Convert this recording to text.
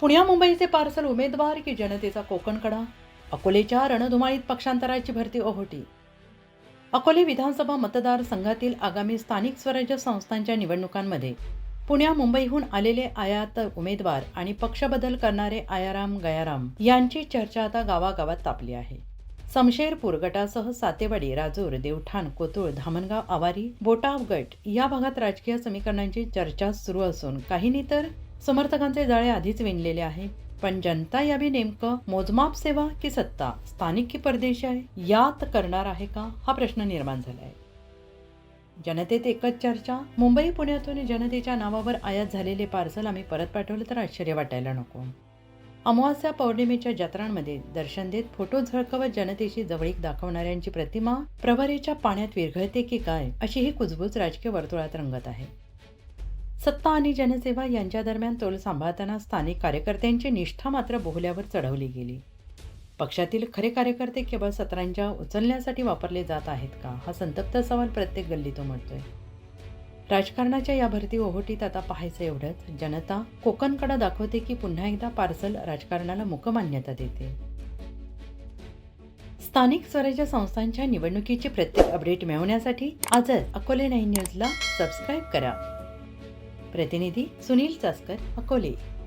पुण्या मुंबईचे पार्सल उमेदवार की जनतेचा कोकणकडा अकोलेच्या रणधुमाळीत पक्षांतराची भरती ओहोटी. अकोले विधानसभा मतदारसंघातील आगामी स्थानिक स्वराज्य संस्थांच्या निवडणुकांमध्ये पुण्या मुंबईहून आलेले आयात उमेदवार आणि पक्षबदल करणारे आयाराम गयाराम यांची चर्चा आता गावागावात तापली आहे. समशेरपूर गटासह सातेवाडी राजूर देवठाण कोतुळ धामणगाव आवारी बोटाव गट या भागात राजकीय समीकरणांची चर्चा सुरू असून काहींनी तर समर्थकांचे जाळे आधीच विणलेले आहे. पण जनता याबी नेमकं मोजमाप सेवा की सत्ता? स्थानिक की परदेशी आहे? यात करणार आहे का? हा प्रश्न निर्माण झाला आहे जनतेत एकच चर्चा. मुंबई पुण्यातून जनतेच्या नावावर आयात झालेले पार्सल आम्ही परत पाठवलं तर आश्चर्य वाटायला नको. अमावास्या पौर्णिमेच्या जत्रांमध्ये दर्शन देत फोटो झळकवत जनतेशी जवळीक दाखवणाऱ्यांची प्रतिमा प्रवरेच्या पाण्यात विरघळते की काय अशी ही कुजबूज राजकीय वर्तुळात रंगत आहे. सत्ता आणि जनसेवा यांच्या दरम्यान तोल सांभाळताना स्थानिक कार्यकर्त्यांची निष्ठा मात्र बोहल्यावर चढवली गेली. पक्षातील खरे कार्यकर्ते केवळ सत्रांच्या उचलण्यासाठी वापरले जात आहेत का? हा संतप्त सवाल प्रत्येक गल्लीत म्हणतोय राजकारणाच्या या भरती ओहोटीत आता पाहायचं एवढंच. जनता कोकणकडे दाखवते की पुन्हा एकदा पार्सल राजकारणाला मुकमान्यता देते. स्थानिक स्वराज्य संस्थांच्या निवडणुकीची प्रत्येक अपडेट मिळवण्यासाठी आजच अकोले नाईन न्यूजला सबस्क्राईब करा. प्रतिनिधी सुनील चास्कर अकोले.